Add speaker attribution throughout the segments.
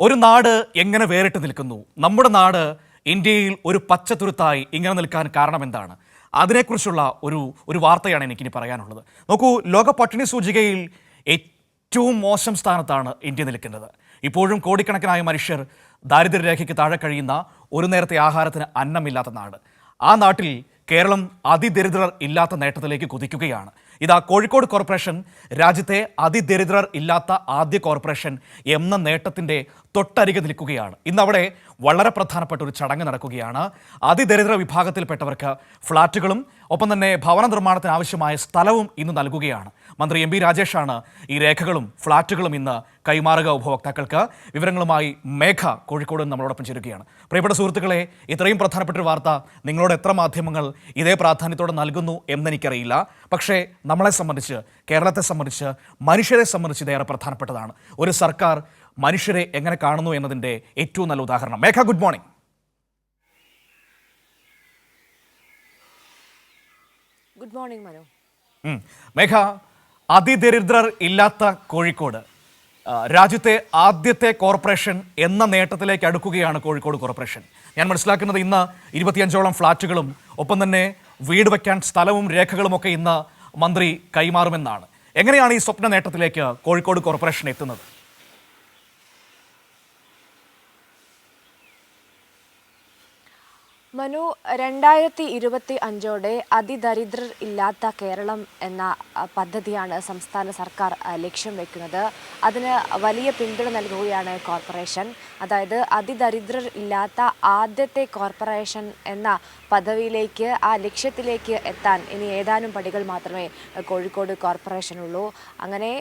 Speaker 1: ഒരു നാട് എങ്ങനെ വേറിട്ട് നിൽക്കുന്നു? നമ്മുടെ നാട് ഇന്ത്യയിൽ ഒരു പച്ചത്തുരുത്തായി ഇങ്ങനെ നിൽക്കാൻ കാരണം എന്താണ്? അതിനെക്കുറിച്ചുള്ള ഒരു ഒരു വാർത്തയാണ് എനിക്കിനി പറയാനുള്ളത്. നോക്കൂ ലോക പട്ടിണി സൂചികയിൽ ഏറ്റവും മോശം സ്ഥാനത്താണ് ഇന്ത്യ നിൽക്കുന്നത്. ഇപ്പോഴും കോടിക്കണക്കിനായ മനുഷ്യർ ദാരിദ്ര്യരേഖയ്ക്ക് താഴെ കഴിയുന്ന ഒരു നേരത്തെ ആഹാരത്തിന് അന്നമില്ലാത്ത നാട്. ആ നാട്ടിൽ കേരളം അതിദരിദ്രർ ഇല്ലാത്ത നേട്ടത്തിലേക്ക് കുതിക്കുകയാണ്. ഇതാ കോഴിക്കോട് കോർപ്പറേഷൻ രാജ്യത്തെ അതിദരിദ്രർ ഇല്ലാത്ത ആദ്യ കോർപ്പറേഷൻ എന്ന നേട്ടത്തിന്റെ തൊട്ടരികെ നിൽക്കുകയാണ്. ഇന്ന് അവിടെ വളരെ പ്രധാനപ്പെട്ട ഒരു ചടങ്ങ് നടക്കുകയാണ്. അതിദരിദ്ര വിഭാഗത്തിൽപ്പെട്ടവർക്ക് ഫ്ളാറ്റുകളും ഒപ്പം തന്നെ ഭവന നിർമ്മാണത്തിന് ആവശ്യമായ സ്ഥലവും ഇന്ന് നൽകുകയാണ്. മന്ത്രി എം പി രാജേഷാണ് ഈ രേഖകളും ഫ്ളാറ്റുകളും ഇന്ന് കൈമാറുക ഉപഭോക്താക്കൾക്ക്. വിവരങ്ങളുമായി മേഘ കോഴിക്കോട് നമ്മളോടൊപ്പം ചേരുകയാണ്. പ്രിയപ്പെട്ട സുഹൃത്തുക്കളെ ഇത്രയും പ്രധാനപ്പെട്ട ഒരു വാർത്ത നിങ്ങളോട് എത്ര മാധ്യമങ്ങൾ ഇതേ പ്രാധാന്യത്തോടെ നൽകുന്നു എന്നെനിക്കറിയില്ല. പക്ഷേ നമ്മളെ സംബന്ധിച്ച് കേരളത്തെ സംബന്ധിച്ച് മനുഷ്യരെ സംബന്ധിച്ച് ഇതേറെ പ്രധാനപ്പെട്ടതാണ്. ഒരു സർക്കാർ മനുഷ്യരെ എങ്ങനെ കാണുന്നു എന്നതിന്റെ ഏറ്റവും നല്ല ഉദാഹരണം. മേഘ ഗുഡ് മോർണിംഗ്
Speaker 2: ഗുഡ് മോർണിംഗ് മനോ.
Speaker 1: മേഘ അതിദരിദ്രർ ഇല്ലാത്ത കോഴിക്കോട്. രാജ്യത്തെ ആദ്യത്തെ കോർപ്പറേഷൻ എന്ന നേട്ടത്തിലേക്ക് അടുക്കുകയാണ് കോഴിക്കോട് കോർപ്പറേഷൻ. ഞാൻ മനസ്സിലാക്കുന്നത് ഇന്ന് ഇരുപത്തിയഞ്ചോളം ഫ്ളാറ്റുകളും ഒപ്പം തന്നെ വീട് വയ്ക്കാൻ സ്ഥലവും രേഖകളും ഒക്കെ ഇന്ന് മന്ത്രി കൈമാറുമെന്നാണ്. എങ്ങനെയാണ് ഈ സ്വപ്ന നേട്ടത്തിലേക്ക് കോഴിക്കോട് കോർപ്പറേഷൻ എത്തുന്നത്?
Speaker 2: മനു രണ്ടായിരത്തി ഇരുപത്തി അഞ്ചോടെ അതിദരിദ്രർ ഇല്ലാത്ത കേരളം എന്ന പദ്ധതിയാണ് സംസ്ഥാന സർക്കാർ ലക്ഷ്യം വെക്കുന്നത്. അതിന് വലിയ പിന്തുണ നൽകുകയാണ് കോർപ്പറേഷൻ. അതായത് അതിദരിദ്രർ ഇല്ലാത്ത ആദ്യത്തെ കോർപ്പറേഷൻ എന്ന പദവിയിലേക്ക് ആ ലക്ഷ്യത്തിലേക്ക് എത്താൻ ഇനി ഏതാനും പടികൾ മാത്രമേ കോഴിക്കോട് കോർപ്പറേഷനുള്ളൂ. അങ്ങനെ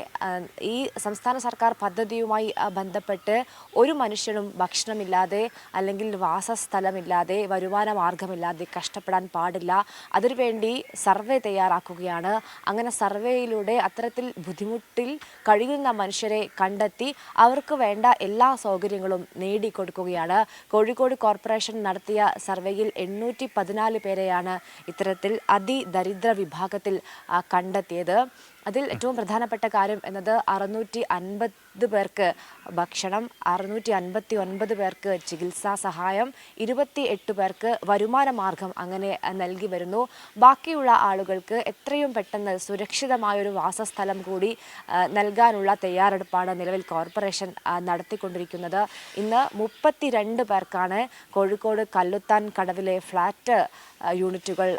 Speaker 2: ഈ സംസ്ഥാന സർക്കാർ പദ്ധതിയുമായി ബന്ധപ്പെട്ട് ഒരു മനുഷ്യനും ഭക്ഷണമില്ലാതെ അല്ലെങ്കിൽ വാസസ്ഥലമില്ലാതെ വരുമാന മാർഗമില്ലാതെ കഷ്ടപ്പെടാൻ പാടില്ല. അതിനുവേണ്ടി സർവേ തയ്യാറാക്കുകയാണ്. അങ്ങനെ സർവേയിലൂടെ അത്തരത്തിൽ ബുദ്ധിമുട്ടിൽ കഴിയുന്ന മനുഷ്യരെ കണ്ടെത്തി അവർക്ക് വേണ്ട എല്ലാ സൗകര്യങ്ങളും നേടിക്കൊടുക്കുകയാണ്. കോഴിക്കോട് കോർപ്പറേഷൻ നടത്തിയ സർവേയിൽ എണ്ണൂറ്റി പതിനാല് പേരെയാണ് ഇത്തരത്തിൽ അതിദരിദ്ര വിഭാഗത്തിൽ കണ്ടെത്തിയത്. അതിൽ ഏറ്റവും പ്രധാനപ്പെട്ട കാര്യം എന്നത് അറുന്നൂറ്റി അൻപത് പേർക്ക് ഭക്ഷണം അറുന്നൂറ്റി അൻപത്തി ഒൻപത് പേർക്ക് ചികിത്സാ സഹായം ഇരുപത്തി എട്ട് പേർക്ക് വരുമാന മാർഗം അങ്ങനെ നൽകി വരുന്നു. ബാക്കിയുള്ള ആളുകൾക്ക് എത്രയും പെട്ടെന്ന് സുരക്ഷിതമായൊരു വാസസ്ഥലം കൂടി നൽകാനുള്ള തയ്യാറെടുപ്പാണ് നിലവിൽ കോർപ്പറേഷൻ നടത്തിക്കൊണ്ടിരിക്കുന്നത്. ഇന്ന് മുപ്പത്തിരണ്ട് പേർക്കാണ് കോഴിക്കോട് കല്ലുത്താൻ കടവിലെ ഫ്ലാറ്റ് യൂണിറ്റുകൾ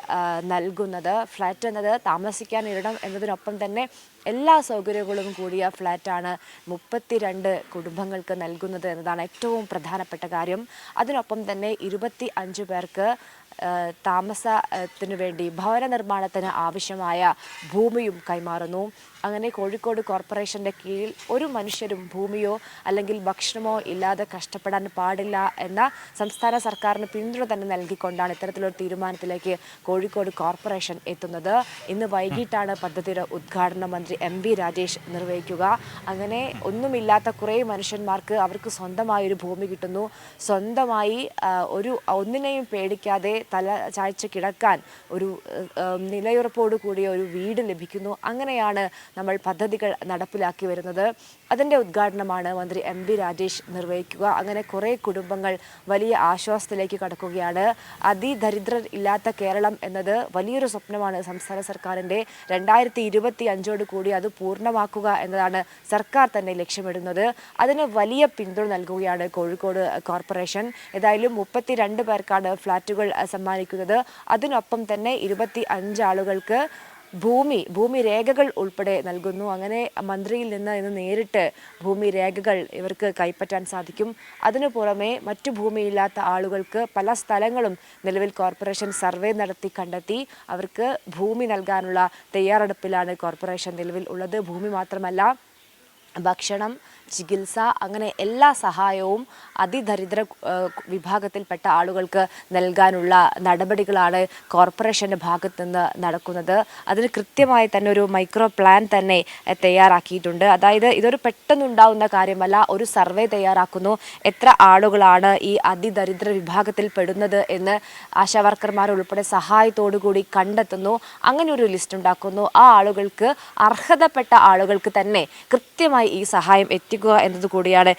Speaker 2: നൽകുന്നത്. ഫ്ലാറ്റ് എന്നത് താമസിക്കാൻ ഇടം എന്നതിനൊപ്പം തന്നെ എല്ലാ സൗകര്യങ്ങളും കൂടിയ ഫ്ലാറ്റാണ് മുപ്പത്തിരണ്ട് കുടുംബങ്ങൾക്ക് നൽകുന്നത് എന്നതാണ് ഏറ്റവും പ്രധാനപ്പെട്ട കാര്യം. അതിനൊപ്പം തന്നെ ഇരുപത്തി അഞ്ച് പേർക്ക് താമസത്തിനു വേണ്ടി ഭവന നിർമ്മാണത്തിന് ആവശ്യമായ ഭൂമിയും കൈമാറുന്നു. അങ്ങനെ കോഴിക്കോട് കോർപ്പറേഷന്റെ കീഴിൽ ഒരു മനുഷ്യരും ഭൂമിയോ അല്ലെങ്കിൽ ഭക്ഷണമോ ഇല്ലാതെ കഷ്ടപ്പെടാൻ പാടില്ല എന്ന സംസ്ഥാന സർക്കാരിന് പിന്തുണ തന്നെ നൽകിക്കൊണ്ടാണ് ഇത്തരത്തിലൊരു തീരുമാനത്തിലേക്ക് കോഴിക്കോട് കോർപ്പറേഷൻ എത്തുന്നത്. ഇന്ന് വൈകിട്ടാണ് പദ്ധതിയുടെ ഉദ്ഘാടനം. മന്ത്രി എം വി രാജേഷ് നിർവഹിക്കുക. അങ്ങനെ ഒന്നുമില്ലാത്ത കുറേ മനുഷ്യന്മാർക്ക് അവർക്ക് സ്വന്തമായി ഒരു ഭൂമി കിട്ടുന്നു. സ്വന്തമായി ഒരു ഒന്നിനെയും പേടിക്കാതെ തല ചായ്ച്ച് കിടക്കാൻ ഒരു നിലയുറപ്പോടു കൂടിയ ഒരു വീട് ലഭിക്കുന്നു. അങ്ങനെയാണ് നമ്മൾ പദ്ധതികൾ നടപ്പിലാക്കി വരുന്നത്. അതിന്റെ ഉദ്ഘാടനമാണ് മന്ത്രി എം വി രാജേഷ് നിർവഹിക്കുക. അങ്ങനെ കുറേ കുടുംബങ്ങൾ വലിയ ആശ്വാസത്തിലേക്ക് കടക്കുകയാണ്. അതിദരിദ്രർ ഇല്ലാത്ത കേരളം എന്നത് വലിയൊരു സ്വപ്നമാണ് സംസ്ഥാന സർക്കാരിന്റെ രണ്ടായിരത്തി ഇരുപത്തി അഞ്ചോട് കൂടി അത് പൂർണമാക്കുക എന്നതാണ് സർക്കാർ തന്നെ ലക്ഷ്യമിടുന്നത്. അതിന് വലിയ പിന്തുണ നൽകുകയാണ് കോഴിക്കോട് കോർപ്പറേഷൻ. ഏതായാലും മുപ്പത്തിരണ്ട് പേർക്കാണ് ഫ്ളാറ്റുകൾ സമ്മാനിക്കുന്നത്. അതിനൊപ്പം തന്നെ ഇരുപത്തി അഞ്ച് ആളുകൾക്ക് ഭൂമി ഭൂമി രേഖകൾ ഉൾപ്പെടെ നൽകുന്നു. അങ്ങനെ മന്ത്രിയിൽ നിന്ന് ഇന്ന് നേരിട്ട് ഭൂമി രേഖകൾ ഇവർക്ക് കൈപ്പറ്റാൻ സാധിക്കും. അതിനു പുറമെ മറ്റു ഭൂമിയില്ലാത്ത ആളുകൾക്ക് പല സ്ഥലങ്ങളും നിലവിൽ കോർപ്പറേഷൻ സർവേ നടത്തി കണ്ടെത്തി അവർക്ക് ഭൂമി നൽകാനുള്ള തയ്യാറെടുപ്പിലാണ് കോർപ്പറേഷൻ നിലവിൽ ഉള്ളത്. ഭൂമി മാത്രമല്ല ഭക്ഷണം ചികിത്സ അങ്ങനെ എല്ലാ സഹായവും അതിദരിദ്ര വിഭാഗത്തിൽപ്പെട്ട ആളുകൾക്ക് നൽകാനുള്ള നടപടികളാണ് കോർപ്പറേഷന്റെ ഭാഗത്തു നിന്ന് നടക്കുന്നത്. അതിന് കൃത്യമായി തന്നെ ഒരു മൈക്രോ പ്ലാൻ തന്നെ തയ്യാറാക്കിയിട്ടുണ്ട്. അതായത് ഇതൊരു പെട്ടെന്നുണ്ടാവുന്ന കാര്യമല്ല ഒരു സർവേ തയ്യാറാക്കുന്നു. എത്ര ആളുകളാണ് ഈ അതിദരിദ്ര വിഭാഗത്തിൽ പെടുന്നത് എന്ന് ആശാവർക്കർമാർ ഉൾപ്പെടെ കൂടി കണ്ടെത്തുന്നു. അങ്ങനെ ഒരു ലിസ്റ്റ് ഉണ്ടാക്കുന്നു. ആ ആളുകൾക്ക് അർഹതപ്പെട്ട ആളുകൾക്ക് തന്നെ കൃത്യമായി ഈ സഹായം എത്തിക്കും നൽകുക എന്നത് കൂടിയാണ്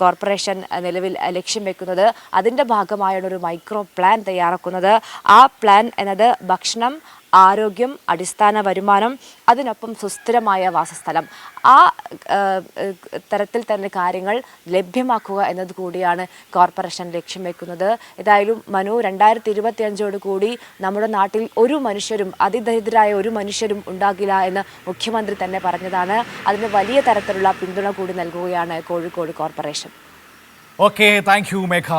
Speaker 2: കോർപ്പറേഷൻ നിലവിൽ ലക്ഷ്യം വെക്കുന്നത്. അതിന്റെ ഭാഗമായാണ് ഒരു മൈക്രോ പ്ലാൻ തയ്യാറാക്കുന്നത്. ആ പ്ലാൻ എന്നത് ഭക്ഷണം ആരോഗ്യം അടിസ്ഥാന വരുമാനം അതിനൊപ്പം സുസ്ഥിരമായ വാസസ്ഥലം. ആ തരത്തിൽ തന്നെ കാര്യങ്ങൾ ലഭ്യമാക്കുക എന്നത് കൂടിയാണ് കോർപ്പറേഷൻ ലക്ഷ്യം വെക്കുന്നത്. ഏതായാലും മനു രണ്ടായിരത്തി ഇരുപത്തി അഞ്ചോട് കൂടി നമ്മുടെ നാട്ടിൽ ഒരു മനുഷ്യരും അതിദരിദ്രരായ ഒരു മനുഷ്യരും ഉണ്ടാകില്ല എന്ന് മുഖ്യമന്ത്രി തന്നെ പറഞ്ഞതാണ്. അതിന് വലിയ തരത്തിലുള്ള പിന്തുണ കൂടി നൽകുകയാണ് Kozhikode corporation.
Speaker 1: Okay thank you Megha.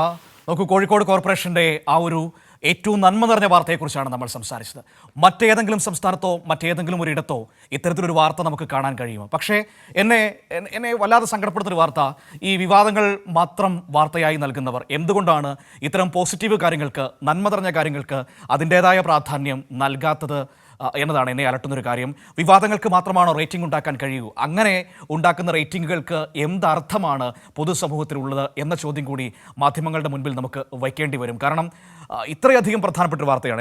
Speaker 1: നോക്കൂ കോഴിക്കോട് കോർപ്പറേഷന്റെ ആ ഒരു ഏറ്റവും നന്മ നിറഞ്ഞ വാർത്തയെക്കുറിച്ചാണ് നമ്മൾ സംസാരിച്ചത്. മറ്റേതെങ്കിലും സംസ്ഥാനത്തോ മറ്റേതെങ്കിലും ഒരിടത്തോ ഇത്തരത്തിലൊരു വാർത്ത നമുക്ക് കാണാൻ കഴിയുമോ പക്ഷേ എന്നെ എന്നെ- വല്ലാതെ സങ്കടപ്പെടുത്തൊരു വാർത്ത ഈ വിവാദങ്ങൾ മാത്രം വാർത്തയായി നൽകുന്നവർ. എന്തുകൊണ്ടാണ് ഇത്തരം പോസിറ്റീവ് കാര്യങ്ങൾക്ക് നന്മ നിറഞ്ഞ കാര്യങ്ങൾക്ക് അതിന്റേതായ പ്രാധാന്യം നൽകാത്തത് എന്നതാണ് എന്നെ അലട്ടുന്നൊരു കാര്യം. വിവാദങ്ങൾക്ക് മാത്രമാണോ റേറ്റിംഗ് ഉണ്ടാക്കാൻ കഴിയൂ? അങ്ങനെ ഉണ്ടാക്കുന്ന റേറ്റിംഗുകൾക്ക് എന്തർത്ഥമാണ് പൊതുസമൂഹത്തിലുള്ളത് എന്ന ചോദ്യം കൂടി മാധ്യമങ്ങളുടെ മുൻപിൽ നമുക്ക് വയ്ക്കേണ്ടി വരും. കാരണം ഇത്രയധികം പ്രധാനപ്പെട്ട വാർത്തയാണ്.